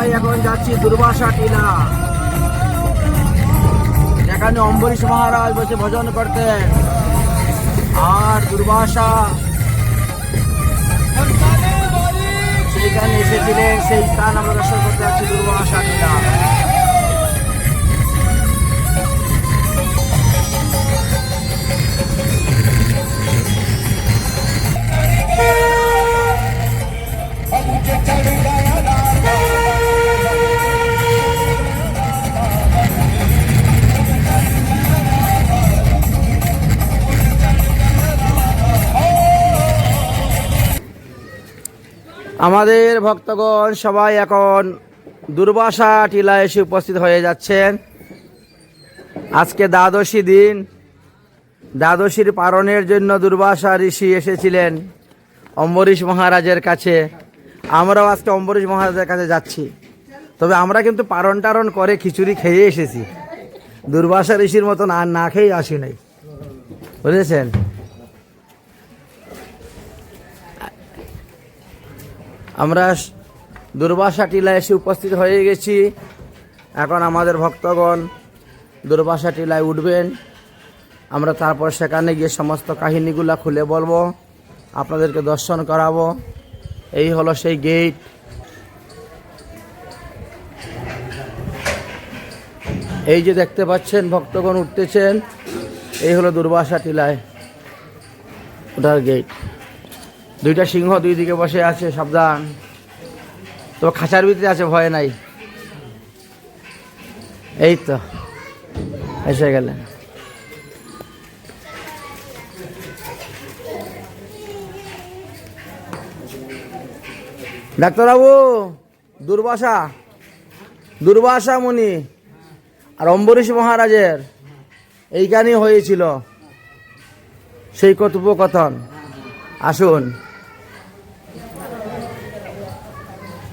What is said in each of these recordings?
সবাই এখন যাচ্ছি দুর্বাসা টিলা। যেখানে অম্বরীশ মহারাজ বসে ভজন করতে। আর দুর্বাসা সেইখানে এসেছিলেন, সেই স্থান আমরা দর্শন করতে যাচ্ছি দুর্বাসা টিলা। আমাদের ভক্তগণ সবাই এখন দুর্বাসা টিলা এসে উপস্থিত হয়ে যাচ্ছেন। আজকে দ্বাদশী দিন। দ্বাদশীর পালনের জন্য দুর্বাসা ঋষি এসেছিলেন অম্বরীশ মহারাজের কাছে। আমরাও আজকে অম্বরীশ মহারাজের কাছে যাচ্ছি। তবে আমরা কিন্তু পারণ টারণ করে খিচুড়ি খেয়ে এসেছি। দুর্বাসা ঋষির মতন আর না খেয়ে আসি নাই। বুঝেছেন? আমরা দুর্বাসা টিলা এসে উপস্থিত হয়ে গেছি। এখন আমাদের ভক্তগণ দুর্বাসা টিলায় উঠবেন। আমরা তারপর সেখানে গিয়ে সমস্ত কাহিনীগুলো খুলে বলব, আপনাদেরকে দর্শন করাবো। এই হলো সেই গেট। এই যে দেখতে পাচ্ছেন, ভক্তগণ উঠতেছেন, এই হলো দুর্বাসা টিলায় ওটার গেট। দুইটা সিংহ দুই দিকে বসে আছে, সাবধান। তো খাঁচার ভিতরে আছে, ভয় নাই। এই তো, এসে গেলেন। ডাক্তারবাবু দুর্বাসা দুর্বাসা মুনি আর অম্বরীশ মহারাজের এইখানেই হয়েছিল সেই কথোপকথন। আসুন অনুষ্ঠান হ্যাঁ আগে তো ক্লাস পিছনে ভাগ আছে বারে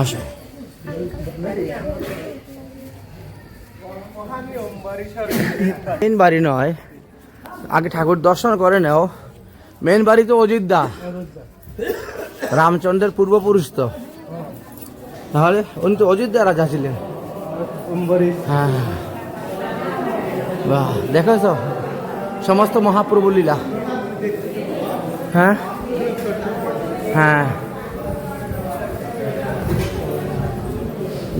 আসো। মেন বাড়ি নয়। আগে ঠাকুর দর্শন করে নাও। মেন বাড়ি তো অযোধ্যা রামচন্দ্রের পূর্বপুরুষ তো। তাহলে উনি তো অযোধ্যা রাজা ছিলেন। হ্যাঁ বাহ দেখো তো সমস্ত মহাপ্রভু লীলা হ্যাঁ? হ্যাঁ।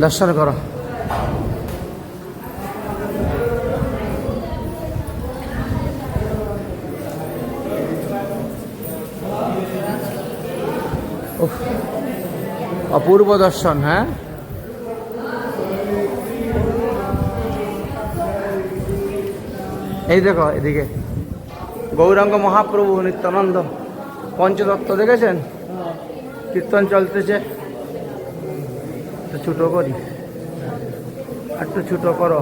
দর্শন করো অপূর্ব দর্শন হ্যাঁ? এই দেখো, এদিকে। গৌরাঙ্গ মহাপ্রভু নিত্যানন্দ পঞ্চতত্ত্ব দেখেছেন? কীর্তন চলতেছে। ছোটো করি। একটু ছোটো করো,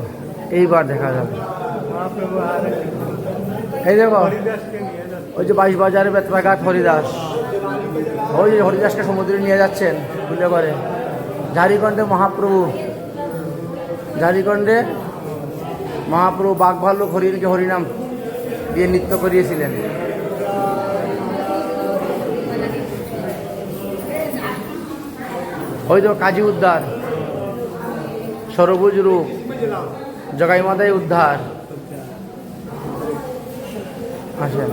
এইবার দেখা যাবে। এই দেখো, ওই যে বাইশ বাজারে বেতরাঘাট হরিদাস। ওই হরিদাসকে সমুদ্রে নিয়ে যাচ্ছেন, ভুলে করে। ঝাড়িকণ্ডে মহাপ্রভু। ঝাড়িকণ্ডে মহাপ্রভু বাঘ ভাল্লুক হরিণকে হরিনাম দিয়ে নৃত্য করিয়েছিলেন। ওই তো কাজী উদ্ধার সরবুজ রূপ, জগাই মাদাই উদ্ধার। আসেন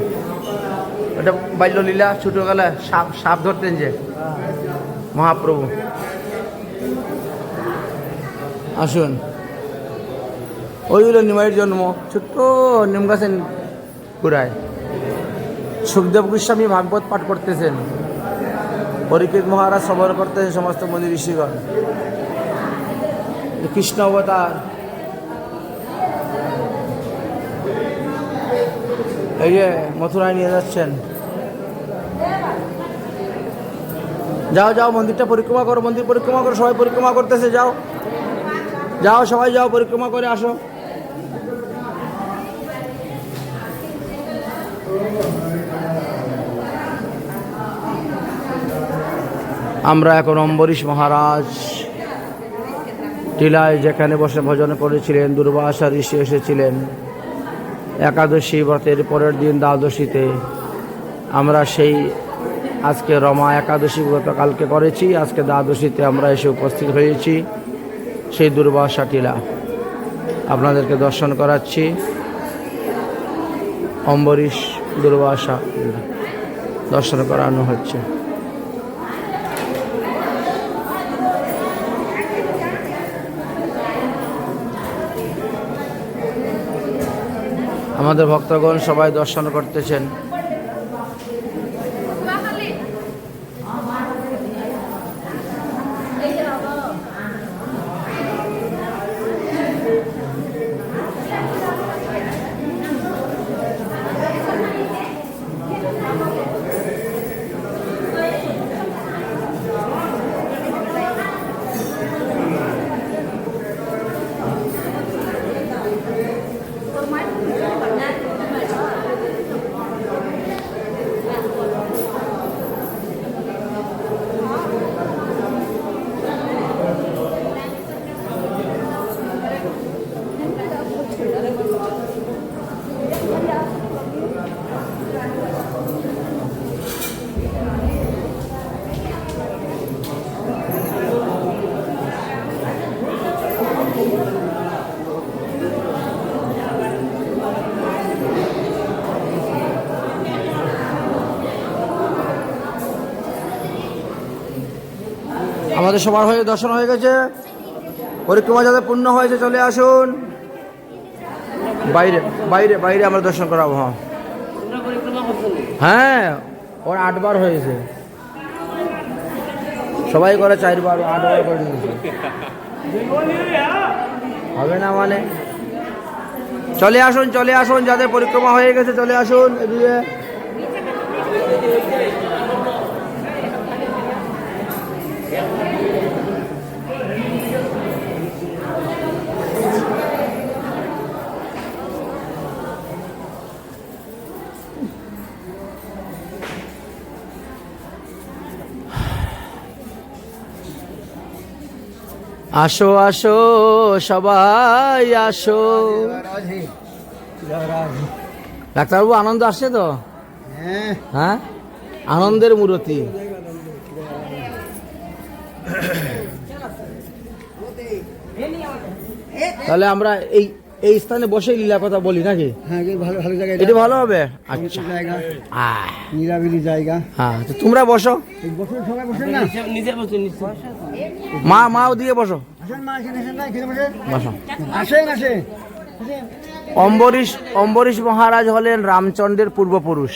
ওটা বাল্যলীলা ছোটবেলা সাপ সাপ ধরতেন যে। মহাপ্রভু। আসুন। ওই হলো নিমাইয়ের জন্ম। ছোট্ট নিম গাছের পুরায়। সুখদেব গোস্বামী ভাগবত পাঠ করতেছেন। পরীক্ষিত মহারাজ সবর করতেছেন সমস্ত মন্দির ঋষিগণ। কৃষ্ণ অবতার। এই যে মথুরায় নিয়ে যাচ্ছেন। যাও যাও, মন্দিরটা পরিক্রমা করো, মন্দির পরিক্রমা করো, সবাই পরিক্রমা করতেছে, যাও। যাও, সবাই যাও, পরিক্রমা করে আসো। আমরা এখন অম্বরীশ মহারাজ টিলায় যেখানে বসে ভজন করেছিলেন, দুর্বাসা ঋষি এসেছিলেন। একাদশী ব্রতের পরের দিন দ্বাদশীতে আমরা সেই আজকে রমা একাদশী ব্রত কালকে করেছি, আজকে দ্বাদশীতে আমরা এসে উপস্থিত হয়েছি সেই দুর্বাসা টিলা। আপনাদেরকে দর্শন করাচ্ছি। অম্বরীশ দুর্বাসা দর্শন করানো হচ্ছে। আমাদের ভক্তগণ সবাই দর্শন করতেছেন। আমাদের সবার হয়ে দর্শন হয়ে গেছে। পরিক্রমা যাদের পূর্ণ হয়েছে চলে আসুন। বাইরে বাইরে বাইরে আমরা দর্শন করাবো হ্যাঁ। হ্যাঁ ওর আটবার হয়েছে। সবাই করে চারবার আটবার করে নিয়েছে হবে না মানে? চলে আসুন চলে আসুন, যাদের পরিক্রমা হয়ে গেছে, চলে আসুন, এদিকে। আসো আসো সবাই আসো। ডাক্তারবাবু আনন্দ আসছে তো? হ্যাঁ? আনন্দের মূরতি। তাহলে আমরা এই এই স্থানে বসে লীলা কথা বলি নাকি? হ্যাঁ ভালো ভালো জায়গা এটা ভালো হবে? আচ্ছা। জায়গা নিরাবিলি জায়গা। হ্যাঁ তো তোমরা বসো। এই সবাই বসেন না। মা মা ওদিকে বসো। আসেন মা এখানে আসেন না এখানে বসেন বসো। আসেন আসেন। অম্বরীশ অম্বরীশ মহারাজ হলেন রামচন্দ্রের পূর্বপুরুষ।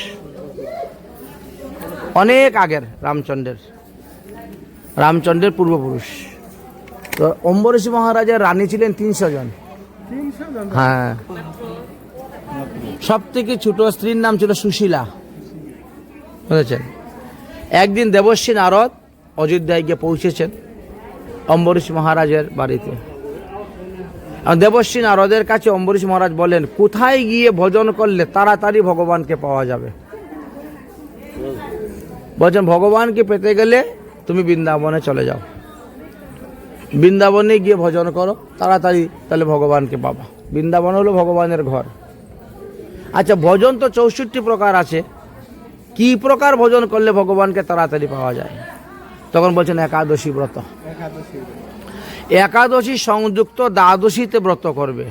অনেক আগের রামচন্দ্রের। রামচন্দ্রের পূর্বপুরুষ। তো অম্বরীশ মহারাজের রানী ছিলেন তিনশো জন। হ্যাঁ। সব থেকে ছোট স্ত্রীর নাম ছিল সুশীলা। বুঝেছেন? একদিন দেবশ্রী নারদ অযোধ্যায় গিয়ে পৌঁছেছেন অম্বরীশ মহারাজের বাড়িতে। দেবশ্রী নারদের কাছে অম্বরীশ মহারাজ বলেন, কোথায় গিয়ে ভজন করলে তাড়াতাড়ি ভগবানকে পাওয়া যাবে? বলছেন, ভগবানকে পেতে গেলে তুমি বৃন্দাবনে চলে যাও। বৃন্দাবনে গিয়ে ভজন করো, তাড়াতাড়ি তাহলে ভগবানকে পাবা। বৃন্দাবন হলো ভগবানের ঘর। আচ্ছা ভজন তো চৌষট্টি প্রকার আছে। কি প্রকার ভজন করলে ভগবানকে তাড়াতাড়ি পাওয়া যায়? তখন বলছেন একাদশী ব্রত। একাদশী সংযুক্ত দ্বাদশীতে ব্রত করবে।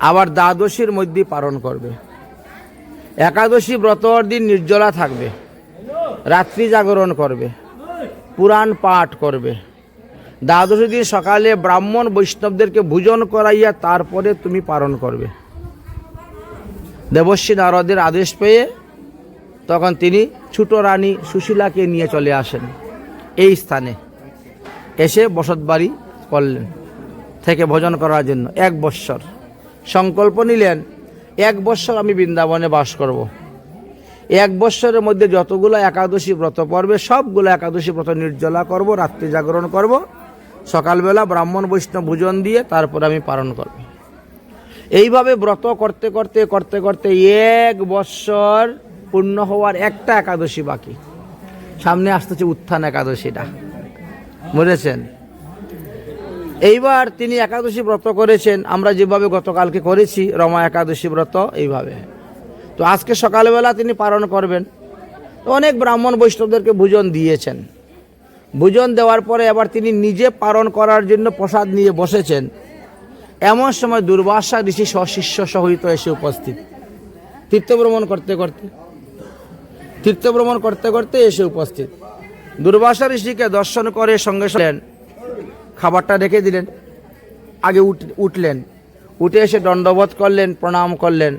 আবার দ্বাদশীর মধ্যে পালন করবে। একাদশী ব্রতর দিন নির্জলা থাকবে। রাত্রি জাগরণ করবে। পুরাণ পাঠ করবে। দ্বাদশী দিন সকালে ব্রাহ্মণ বৈষ্ণবদেরকে ভোজন করাইয়া তারপরে তুমি পালন করবে। দেবশ্রী নারদের আদেশ পেয়ে তখন তিনি ছোট রানী সুশীলাকে নিয়ে চলে আসেন এই স্থানে। এসে বসতবাড়ি করলেন থেকে ভোজন করার জন্য এক বৎসর। সংকল্প নিলেন, এক বৎসর আমি বৃন্দাবনে বাস করব। এক বৎসরের মধ্যে যতগুলো একাদশী ব্রত পড়বে, সবগুলো একাদশী ব্রত নির্জলা করব রাত্রি জাগরণ করব। সকালবেলা ব্রাহ্মণ, বৈষ্ণব ভোজন দিয়ে তারপর আমি পালন করব। এইভাবে ব্রত করতে করতে করতে করতে এক বৎসর পূর্ণ হওয়ার একটা একাদশী বাকি। সামনে আসতেছে উত্থান একাদশীটা। বুঝেছেন? এইবার তিনি একাদশী ব্রত করেছেন। আমরা যেভাবে গতকালকে করেছি, রমা একাদশী ব্রত, এইভাবে। তো আজকে সকালবেলা তিনি পালন করবেন। অনেক ব্রাহ্মণ, বৈষ্ণবদেরকে ভোজন দিয়েছেন। ভোজন দেওয়ার পরে আবার তিনি নিজে পালন করার জন্য প্রসাদ নিয়ে বসেছেন। এমন সময় দুর্বাসা ঋষি সশিষ্য সহিত এসে উপস্থিত। তীর্থভ্রমণ করতে করতে তীর্থভ্রমণ করতে করতে এসে উপস্থিত। দুর্বাসা ঋষিকে দর্শন করে সঙ্গে সঙ্গে খাবারটা রেখে দিলেন। আগে উঠ, উঠলেন। উঠে এসে দণ্ডবোধ করলেন, প্রণাম করলেন।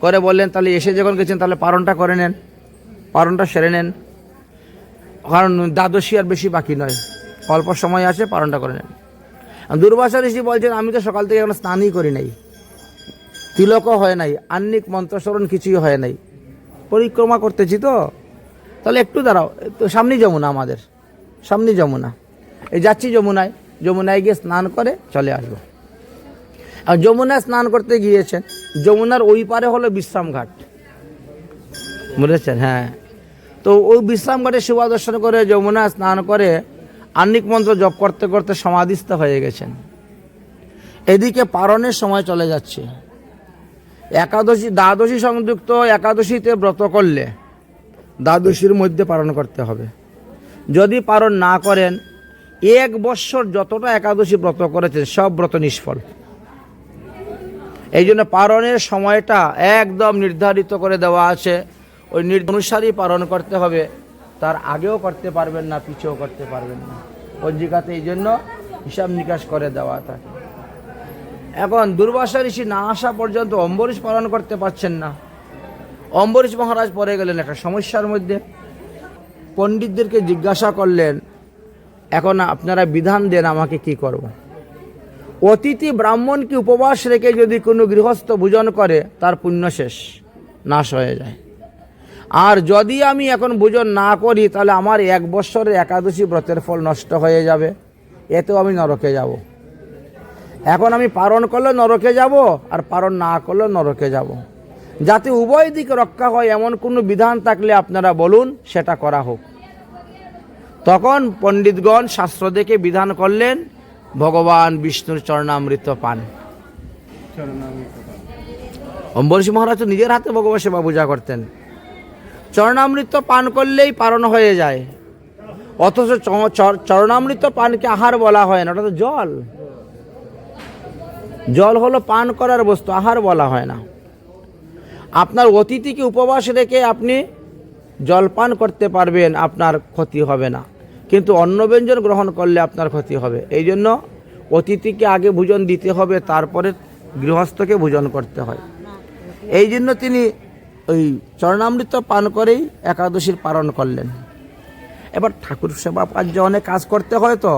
করে বললেন, তাহলে এসে যখন গেছেন, তাহলে পারণটা করে নেন। পারণটা সেরে নেন। কারণ দ্বাদশী আর বেশি বাকি নয়। অল্প সময় আছে, পালনটা করে নেন। দুর্বাসা ঋষি বলছেন, আমি তো সকাল থেকে এখন স্নানই করি নাই। তিলকও হয় নাই আন্নিক মন্ত্রস্মরণ কিছুই হয় নাই। পরিক্রমা করতেছি তো। তাহলে একটু দাঁড়াও, তো সামনেই যমুনা আমাদের। সামনেই যমুনা। এই যাচ্ছি যমুনায়। যমুনায় গিয়ে স্নান করে চলে আসব। আর যমুনায় স্নান করতে গিয়েছেন, যমুনার ওই পারে হলো বিশ্রামঘাট। বুঝেছেন? হ্যাঁ। তো ওই বিশ্রাম ঘাটে শিবা দর্শন করে, যমুনা স্নান করে আন্নিক মন্ত্র জপ করতে করতে সমাধিস্থ হয়ে গেছেন। এদিকে পারণের সময় চলে যাচ্ছে। একাদশী, দ্বাদশী সংযুক্ত একাদশীতে ব্রত করলে দ্বাদশীর মধ্যে পালন করতে হবে। যদি পালন না করেন, এক বৎসর যতটা একাদশী ব্রত করেছেন, সব ব্রত নিষ্ফল। এই জন্য পালনের সময়টা একদম নির্ধারিত করে দেওয়া আছে। ওই নির পালন করতে হবে। তার আগেও করতে পারবেন না, পিছেও করতে পারবেন না। পঞ্জিকাতে এই জন্য হিসাব নিকাশ করে দেওয়া থাকে। এখন দুর্বাসা ঋষি না আসা পর্যন্ত অম্বরীশ পালন করতে পারছেন না। অম্বরীশ মহারাজ পরে গেলেন একটা সমস্যার মধ্যে। পণ্ডিতদেরকে জিজ্ঞাসা করলেন, এখন আপনারা বিধান দেন আমাকে কি করব। অতিথি ব্রাহ্মণকে উপবাস রেখে যদি কোনো গৃহস্থ ভোজন করে, তার পুণ্য শেষ, নাশ হয়ে যায়। আর যদি আমি এখন ভোজন না করি তাহলে আমার এক বৎসরের একাদশী ব্রতের ফল নষ্ট হয়ে যাবে। এতেও আমি নরকে যাব। এখন আমি পালন করলে নরকে যাব আর পালন না করলে নরকে যাব। যাতে উভয় দিকে রক্ষা হয় এমন কোনো বিধান থাকলে আপনারা বলুন সেটা করা হোক। তখন পণ্ডিতগণ শাস্ত্র দেখে বিধান করলেন ভগবান বিষ্ণুর চরণামৃত পান। অম্বরীশ মহারাজ নিজের হাতে ভগবান সেবা পূজা করতেন। চরণামৃত পান করলেই পারণ হয়ে যায়। অথচ চরণামৃত পানকে আহার বলা হয় না, ওটা তো জল। জল হলো পান করার বস্তু, আহার বলা হয় না। আপনার অতিথিকে উপবাস রেখে আপনি জল পান করতে পারবেন, আপনার ক্ষতি হবে না। কিন্তু অন্ন ব্যঞ্জন গ্রহণ করলে আপনার ক্ষতি হবে। এই জন্য অতিথিকে আগে ভোজন দিতে হবে, তারপরে গৃহস্থকে ভোজন করতে হয়। এই জন্য তিনি ওই চরণামৃত পান করেই একাদশীর পালন করলেন। এবার ঠাকুর সেবা কার্য অনেক কাজ করতে হয় তো,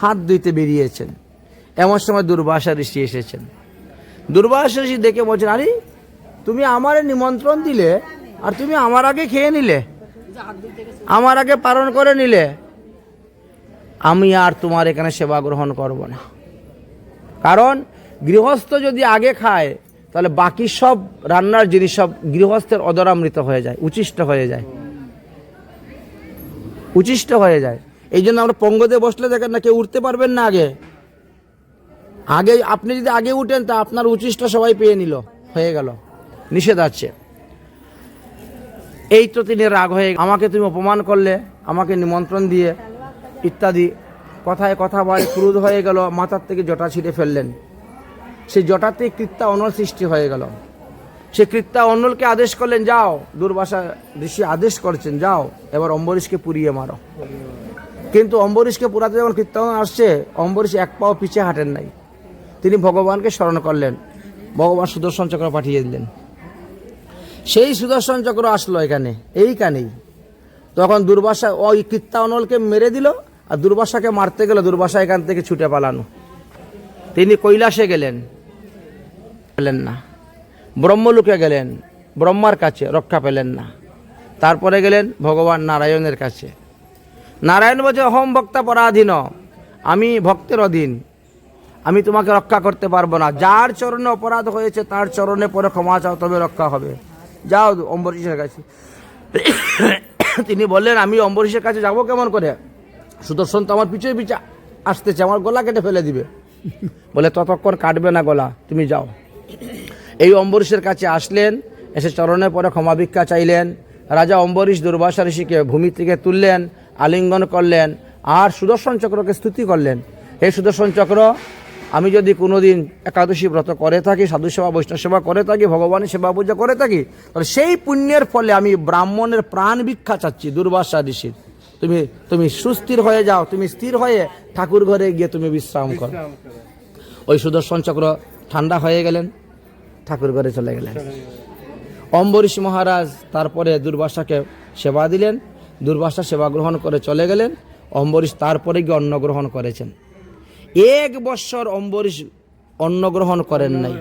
হাত ধুইতে বেরিয়েছেন। এমন সময় দুর্বাসা ঋষি এসেছেন। দুর্বাসা ঋষি দেখে বলছেন, আরে, তুমি আমারে নিমন্ত্রণ দিলে আর তুমি আমার আগে খেয়ে নিলে, আমার আগে পালন করে নিলে, আমি আর তোমার এখানে সেবা গ্রহণ করব না। কারণ গৃহস্থ যদি আগে খায় তাহলে বাকি সব রান্নার জিনিস সব গৃহস্থের অদরামৃত হয়ে যায় উচিষ্ট হয়ে যায়। উচিষ্ট হয়ে যায়। এই জন্য আমরা পঙ্গতে বসলে দেখেন না কেউ উঠতে পারবেন না আগে। আগে আপনি যদি আগে উঠেন, তা আপনার উচিষ্ট সবাই পেয়ে নিল, হয়ে গেল। নিষেধ আছে। এই তো তিনি রাগ হয়ে আমাকে তুমি অপমান করলে, আমাকে নিমন্ত্রণ দিয়ে, ইত্যাদি। কথায় কথা বলে, ক্রুধ হয়ে গেল, মাথার থেকে জটা ছিঁড়ে ফেললেন। সেই জটাতে কৃত্যা অনল সৃষ্টি হয়ে গেল। সে কৃত্যা অনলকে আদেশ করলেন, যাও, দুর্বাসা ঋষি আদেশ করছেন, যাও, এবার অম্বরীশকে পুড়িয়ে মারো। কিন্তু অম্বরীশকে পুরাতে যখন কীর্তন আসছে, অম্বরীশ এক পাও পিছে হাঁটেন নাই। তিনি ভগবানকে স্মরণ করলেন, ভগবান সুদর্শন চক্র পাঠিয়ে দিলেন। সেই সুদর্শন চক্র আসলো এখানে, এইখানেই। তখন দুর্বাসা ওই কীর্তানলকে মেরে দিল, আর দুর্বাসাকে মারতে গেল, দুর্বাসা এখান থেকে ছুটে পালানো। তিনি কৈলাসে গেলেন। পেলেন না। ব্রহ্মলোকে গেলেন। ব্রহ্মার কাছে রক্ষা পেলেন না। তারপরে গেলেন ভগবান নারায়ণের কাছে। নারায়ণ বলছে, অহম ভক্তা পরাধীন, আমি ভক্তের অধীন। আমি তোমাকে রক্ষা করতে পারব না। যার চরণে অপরাধ হয়েছে, তার চরণে পরে ক্ষমা চাও, তবে রক্ষা হবে। যাও অম্বরীশের কাছে। তিনি বললেন, আমি অম্বরীশের কাছে যাব কেমন করে? সুদর্শন তো আমার পিছিয়ে পিছিয়ে আসতেছে, আমার গলা কেটে ফেলে দিবে। বলে, ততক্ষণ কাটবে না গলা, তুমি যাও। এই অম্বরীশের কাছে আসলেন, এসে চরণে পরে ক্ষমা ভিক্ষা চাইলেন। রাজা অম্বরীশ দুর্বাসা ঋষিকে ভূমি থেকে তুললেন, আলিঙ্গন করলেন, আর সুদর্শন চক্রকে স্তুতি করলেন। এই সুদর্শন চক্র, আমি যদি কোনোদিন একাদশী ব্রত করে থাকি, সাধু সেবা, বৈষ্ণব সেবা করে থাকি, ভগবানের সেবা পূজা করে থাকি, তাহলে সেই পুণ্যের ফলে আমি ব্রাহ্মণের প্রাণ ভিক্ষা চাচ্ছি দুর্বাসা ঋষির। তুমি তুমি সুস্থির হয়ে যাও তুমি স্থির হয়ে ঠাকুর ঘরে গিয়ে তুমি বিশ্রাম করো। ওই সুদর্শন চক্র ঠান্ডা হয়ে গেলেন ঠাকুর ঘরে চলে গেলেন। অম্বরীশ মহারাজ তারপরে দুর্বাসাকে সেবা দিলেন দুর্বাসা সেবা গ্রহণ করে চলে গেলেন অম্বরীশ তারপরে গিয়ে অন্ন গ্রহণ করেছেন। এক বৎসর অম্বরীশ অন্ন গ্রহণ করেন নাই।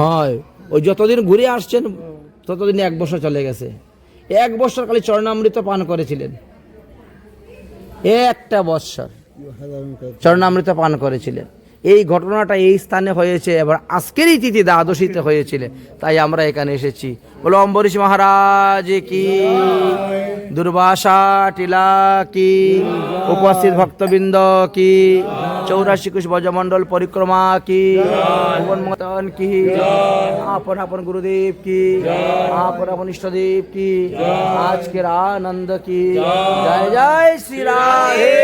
হয় ওই যতদিন ঘুরে আসছেন ততদিন এক বছর চলে গেছে। এক বছর খালি চরণামৃত পান করেছিলেন। একটা বৎসর চরণামৃত পান করেছিলেন। এই ঘটনাটা এই স্থানে হয়েছে, এবার আজকেরই তিথি দ্বাদশীতে হয়েছিল। তাই আমরা এখানে এসেছি। বলো অম্বরীশ মহারাজ কি? দুর্বাসা টিলা কি? উপস্থিত ভক্তবৃন্দ কি? চৌরাশি কুশ ব্রজমণ্ডল পরিক্রমা কি? মতন কি? আপন আপন গুরুদেব কি? আপন আপন ইষ্টদেব কি? আজকের আনন্দ কি? জয় জয় শ্রী রাধে।